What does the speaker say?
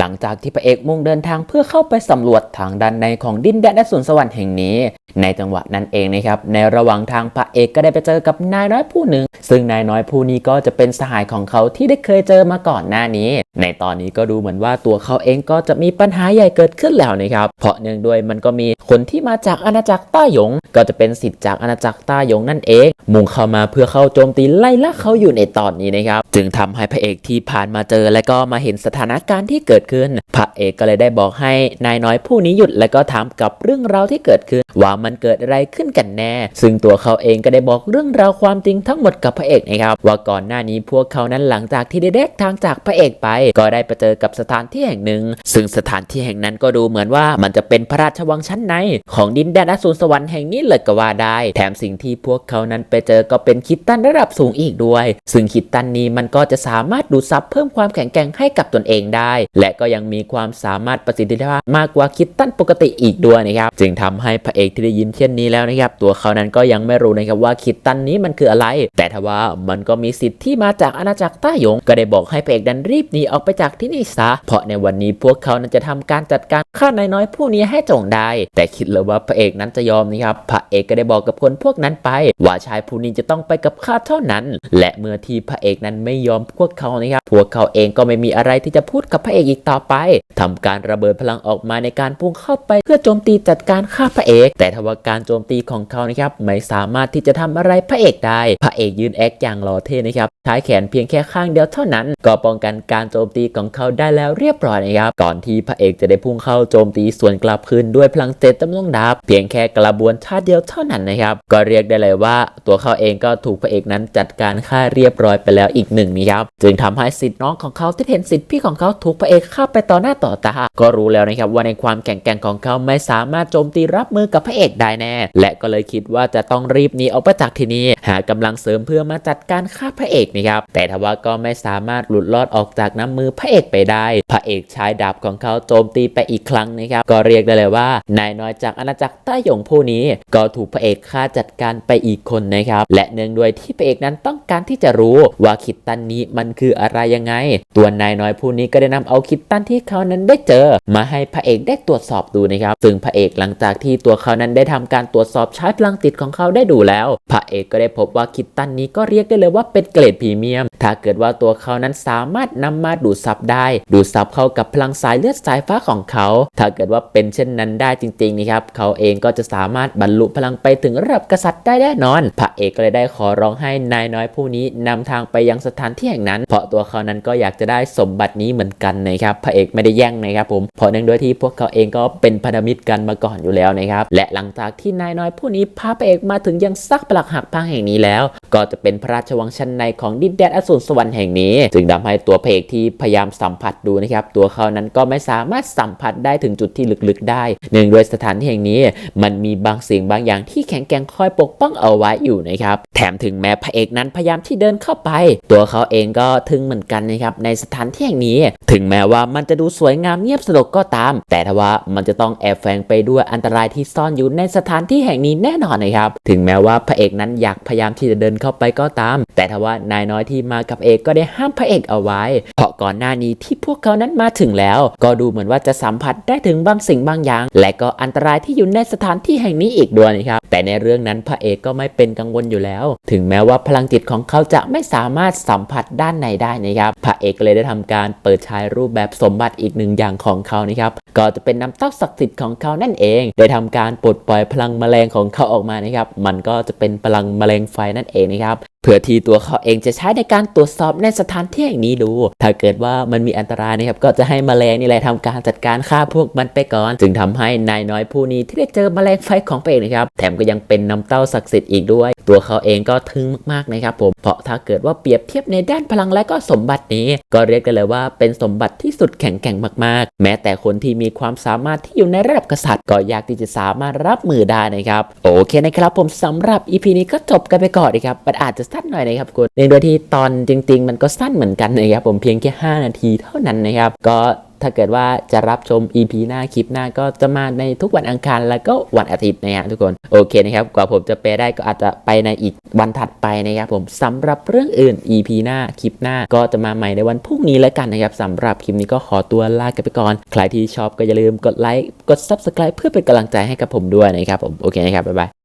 หลังจากที่พระเอกมุ่งเดินทางเพื่อเข้าไปสำรวจทางด้านในของดินแดนและสวนสวรรค์แห่งนี้ ในจังหวะนั้นเองนะครับ ในระหว่างทางพระเอกก็ได้ไปเจอกับนายน้อยผู้หนึ่ง ซึ่งนายน้อยผู้นี้ก็จะเป็นสหายของเขาที่ได้เคยเจอมาก่อนหน้านี้ ในตอนนี้ก็ดูเหมือนว่าตัวเขาเองก็จะมีปัญหาใหญ่เกิดขึ้นแล้วนะครับ เพราะเนื่องด้วยมันก็มีคนที่มาจากอาณาจักรต้าหยง ก็จะเป็นสิทธิ์จากอาณาจักรต้าหยงนั่นเอง มุ่งเข้ามาเพื่อเข้าโจมตีไล่ล่าเขาอยู่ในตอนนี้นะครับ จึงทำให้พระเอกที่ผ่านมาเจอ และก็มาเห็นสถานการณ์ที่เกิดขึ้น พระเอกก็เลยได้บอกให้นายน้อยผู้นี้หยุดและก็ถามกับเรื่องราวที่เกิดขึ้น ว่ามันเกิดอะไรขึ้นกันแน่ ซึ่งตัวเขาเองก็ได้บอกเรื่องราวความจริงทั้งหมดกับพระเอกนะครับว่าก่อนหน้านี้พวกเขานั้นหลังจากที่ได้แยกทางจากพระเอกไป ก็ได้ไปเจอกับสถานที่แห่งหนึ่ง ซึ่งสถานที่แห่งนั้นก็ดูเหมือนว่ามันจะเป็นพระราชวังชั้นในของดินแดนอสูรสวรรค์แห่งนี้เลยก็ว่าได้ แถมสิ่งที่พวกเขานั้นไปเจอก็เป็นคิดตันระดับสูงอีกด้วย ซึ่งคิดตันนี้มันก็จะสามารถดูดซับเพิ่มความแข็งแกร่งให้กับตนเองได้ และก็ยังมีความสามารถประสิทธิภาพมากกว่าคิดตันปกติอีกด้วยนะครับจึงทำให้พระเอกที่ได้ยินเช่นนี้แล้วนะครับตัวเขานั้นก็ยังไม่รู้นะครับว่าคิดตันนี้มันคืออะไร แต่ทว่ามันก็มีสิทธิ์ที่มาจากอาณาจักรต้าหยง ก็ได้บอกให้พระเอกดันรีบหนีออกไปจากที่นี่ซะเพราะในวันนี้พวกเขานั้นจะทำการจัดการฆ่านายน้อยผู้นี้ให้จงได้ แต่คิดเลยว่าพระเอกนั้นจะยอมนะครับพระเอกก็ได้บอกกับคนพวกนั้นไป ว่าชายผู้นี้จะต้องไปกับข้าเท่านั้น และเมื่อที่พระเอกนั้นไม่ยอมพวกเขานะครับพวกเขาเองก็ไม่มีอะไรที่จะพูดกับพระเอกอีกต่อไปทำการระเบิดพลังออกมาในการพุ่งเข้าไปเพื่อโจมตีจัดการฆ่าพระเอก แต่ทว่าการโจมตีของเขานะครับไม่สามารถที่จะทำอะไรพระเอกได้ พระเอกยืนแอคอย่างหล่อเท่นะครับใช้แขนเพียงแค่ข้างเดียวเท่านั้น ก็ป้องกันการโจมตีของเขาได้แล้วเรียบร้อยนะครับก่อนที่พระเอกจะได้พุ่งเข้าโจมตีส่วนกลับคืนด้วยพลังเจ็ดจำนวนดาบเพียงแค่กระบวนท่าเดียวเท่านั้นนะครับก็เรียกได้เลยว่า ตัวเขาเองก็ถูกพระเอกนั้นจัดการฆ่าเรียบร้อยไปแล้วอีกหนึ่งนะครับจึงทำให้สิทธิ์น้องของเขาที่เห็นสิทธิ์พี่ของเขาถูกพระเอกฆ่าไปต่อหน้าต่อตา ก็รู้แล้วนะครับว่าในความแข็งแกร่งของเขาไม่สามารถโจมตีรับมือกับพระเอกได้แน่ และก็เลยคิดว่าจะต้องรีบหนีออกไปจากที่นี่หากำลังเสริมเพื่อมาจัดการฆ่าพระเอกนะครับแต่ทว่าก็ไม่สามารถหลุดรอดออกจากน้ำมือพระเอกไปได้ พระเอกใช้ดาบของเขาโจมตีไปอีกครั้งนะครับก็เรียกได้เลยว่านายน้อยจากอาณาจักรใต้หยงผู้นี้ ก็ถูกพระเอกฆ่าจัดการไปอีกคนนะครับและเนื่องด้วยที่พระเอกนั้นต้องการที่จะรู้ว่าคิดตันนี้มันคืออะไรยังไง ตัวนายน้อยผู้นี้ก็ได้นำเอาคิดตันที่เขานั้นได้เจอ มาให้พระเอกได้ตรวจสอบดูนะครับ ซึ่งพระเอกหลังจากที่ตัวเขานั้นได้ทำการตรวจสอบใช้พลังติดของเขาได้ดูแล้ว พระเอกก็ได้พบว่าคิดตันนี้ก็เรียกได้เลยว่าเป็นเกรดพรีเมียม ถ้าเกิดว่าตัวเขานั้นสามารถนำมาดูดซับได้ ดูดซับเข้ากับพลังสายเลือดสายฟ้าของเขา ถ้าเกิดว่าเป็นเช่นนั้นได้จริงๆนะครับเขาเองก็จะสามารถบรรลุพลังไปถึงระดับกษัตริย์ได้แน่นอน พระเอกก็เลยได้ขอร้องให้นายน้อยผู้นี้นำทางไปยังสถานที่แห่งนั้น เพราะตัวเขานั้นก็อยากจะได้สมบัตินี้เหมือนกันนะครับพระเอกไม่ได้แย่งนะครับผมเพราะเนื่องด้วยที่พวกเขาเองก็เป็นพันธมิตรกันมาก่อนอยู่แล้วนะครับและหลังจากที่นายน้อยผู้นี้พาพระเอกมาถึงยังซักปลักหักพังแห่งนี้แล้ว ก็จะเป็นพระราชวังชั้นในของดินแดนอสูรสวรรค์แห่งนี้ จึงทำให้ตัวพระเอกที่พยายามสัมผัสดูนะครับตัวเขานั้นก็ไม่สามารถสัมผัสได้ถึงจุดที่ลึกๆได้เนื่องด้วยสถานที่แห่งนี้ มันมีบางสิ่งบางอย่างที่แข็งแกร่งคอยปกป้องเอาไว้อยู่นะครับแถมถึงแม้พระเอกนั้นพยายามที่เดินเข้าไป ตัวเขาเองก็ทึ่งเหมือนกันนะครับในสถานที่แห่งนี้ ถึงแม้ว่ามันจะดูสวยงามเงียบสลดก็ตาม แต่ทว่ามันจะต้องแอบแฝงไปด้วยอันตรายที่ซ่อนอยู่ในสถานที่แห่งนี้แน่นอนนะครับ ถึงแม้ว่าพระเอกนั้นอยากพยายามที่จะเดินเข้าไปก็ตาม แต่ทว่านายน้อยที่มากับเอกก็ได้ห้ามพระเอกเอาไว้ เพราะก่อนหน้านี้ที่พวกเขานั้นมาถึงแล้ว ก็ดูเหมือนว่าจะสัมผัสได้ถึงบางสิ่งบางอย่าง และก็อันตรายที่อยู่ในสถานที่แห่งนี้อีกด้วยนะครับ แต่ในเรื่องนั้นพระเอกก็ไม่เป็นกังวลอยู่แล้ว ถึงแม้ว่าพลังจิตของเขาจะไม่สามารถสัมผัสด้านในได้นะครับ พระเอกเลยได้ทำการเปิดใช้รูปแบบสมบัติอีกหนึ่งอย่างของเขานะครับก็จะเป็นน้ำเต้าศักดิ์สิทธิ์ของเขานั่นเอง ได้ทำการปลดปล่อยพลังแมลงของเขาออกมานะครับ มันก็จะเป็นพลังแมลงไฟนั่นเองนะครับเพื่อที่ตัวเขาเองจะใช้ในการตรวจสอบในสถานที่แห่งนี้ดู ถ้าเกิดว่ามันมีอันตรายนะครับ ก็จะให้แมลงนี่แหละทำการจัดการฆ่าพวกมันไปก่อน จึงทำให้นายน้อยผู้นี้ที่ได้เจอแมลงไฟของตัวเองนะครับ แถมก็ยังเป็นน้ำเต้าศักดิ์สิทธิ์อีกด้วย ตัวเขาเองก็ทึ่งมากๆนะครับผม เพราะถ้าเกิดว่าเปรียบเทียบในด้านพลังและก็สมบัตินี้ ก็เรียกได้เลยว่าเป็นสมบัติที่สุดแข็งแกร่งมากๆ แม้แต่คนที่มีความสามารถที่อยู่ในระดับกษัตริย์ก็ยากที่จะสามารถรับมือได้นะครับ โอเคนะครับผมสำหรับ EP นี้ก็จบกันไปก่อนนะครับมันอาจจะสั้นหน่อยนะครับคุณในโดยที่ตอนจริง ๆ มันก็สั้นเหมือนกันนะครับผมเพียงแค่ 5 นาทีเท่านั้นนะครับก็ ถ้าเกิดว่าจะรับชม EP หน้าคลิปหน้าก็จะมาในทุกวันอังคารแล้วก็วันอาทิตย์นะฮะทุกคน โอเคนะครับกว่าผมจะแปได้ก็อาจจะไปในอีกวันถัดไปนะครับผมสำหรับเรื่องอื่น EP หน้าคลิปหน้าก็จะมาใหม่ในวันพรุ่งนี้แล้วกันนะครับสำหรับคลิปนี้ก็ขอตัวลากันไปก่อน ใครที่ชอบก็อย่าลืมกดไลค์กด Subscribe เพื่อเป็นกำลังใจให้กับผมด้วยนะครับผมโอเคนะครับบ๊ายบาย